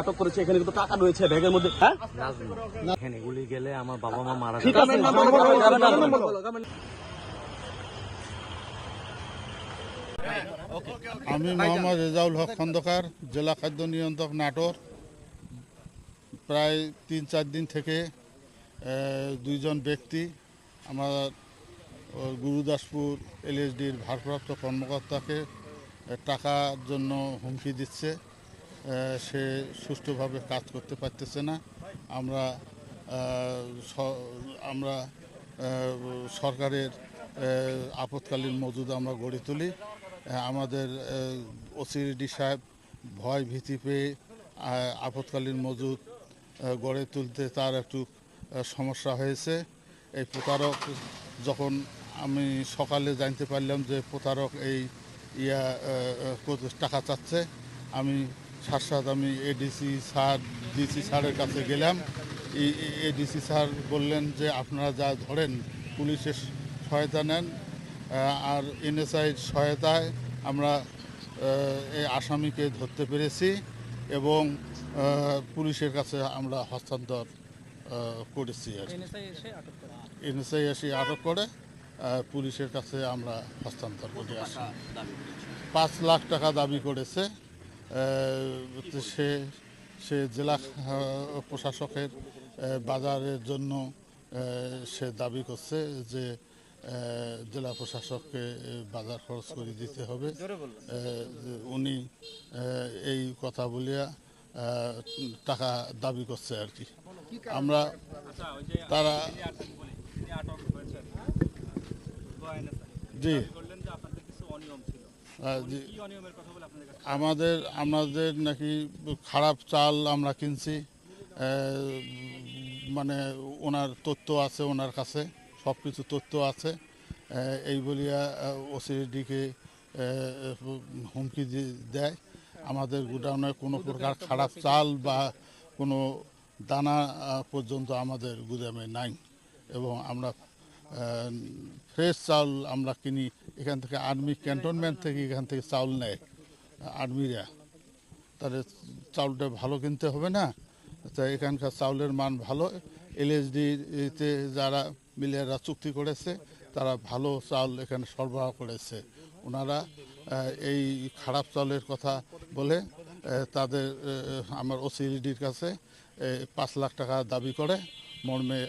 আটক করেছে এখানে কিন্তু টাকা রয়েছে ব্যাগের মধ্যে। হ্যাঁ? এখানে গুলি গেলে আমার বাবা মা মারা ঠিক আছে আমি মোহাম্মদ রেজাউল হক খন্দকার জেলা খাদ্য নিয়ন্ত্রক নাটোর। প্রায় তিন চার দিন থেকে দুইজন ব্যক্তি আমার গুরুদাসপুর এলএসডির ভারপ্রাপ্ত কর্মকর্তাকে টাকার জন্য হুমকি দিচ্ছে। সে সুষ্ঠুভাবে কাজ করতে পারতেছে না। আমরা আমরা সরকারের আহ, আপৎকালীন মজুদ আমরা গড়ে তুলি। আমাদের ওসিডি সাহেব ভয় ভীতি পেয়ে আহ, আপৎকালীন মজুদ গড়ে তুলতে তার একটু সমস্যা হয়েছে। এই প্রতারক যখন আমি সকালে জানতে পারলাম যে প্রতারক এই ইয়া টাকা চাচ্ছে আমি সাথে সাথে আমি এডিসি স্যার ডিসি স্যারের কাছে গেলাম। এডিসি স্যার বললেন যে আপনারা যা ধরেন পুলিশের সহায়তা নেন আর এনএসআই সহায়তায় আমরা এই আসামিকে ধরতে পেরেছি এবং পুলিশের কাছে আমরা হস্তান্তর করেছি আর এনএসআই এসে আটক করে। পুলিশের কাছে আমরা হস্তান্তর করে আসি। পাঁচ লাখ টাকা দাবি করেছে। সে সে জেলা প্রশাসকের বাজারের জন্য সে দাবি করছে যে জেলা প্রশাসককে বাজার খরচ করে দিতে হবে। উনি এই কথা বলিয়া টাকা দাবি করছে আর কি। আমরা তারা জি। আমাদের আমাদের নাকি খারাপ চাল আমরা কিনছি মানে ওনার তথ্য আছে ওনার কাছে সব কিছু তথ্য আছে এই বলিয়া ওসিডিকে হুমকি দেয়। আমাদের গুডাউনে কোনো প্রকার খারাপ চাল বা কোনো দানা পর্যন্ত আমাদের গুদামে নাই। এবং আমরা ফ্রেশ চাউল আমরা কিনি এখান থেকে আর্মি ক্যান্টনমেন্ট থেকে এখান থেকে চাউল নেয়, আর্মিরা। তাহলে চাউলটা ভালো কিনতে হবে না। তা এখানকার চাউলের মান ভালো। এলএসডিতে যারা মিলিয়াররা চুক্তি করেছে, তারা ভালো চাউল এখানে সরবরাহ করেছে। ওনারা এই খারাপ চাউলের কথা বলে তাদের আমার ওসিডির কাছে পাঁচ লাখ টাকা দাবি করে। মর্মে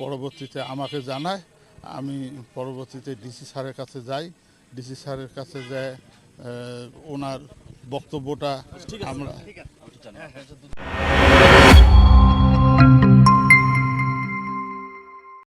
পরবর্তীতে আমাকে জানায় আমি পরবর্তীতে ডিসি স্যারের কাছে যাই। ডিসি স্যারের কাছে যায় ওনার বক্তব্যটা আমরা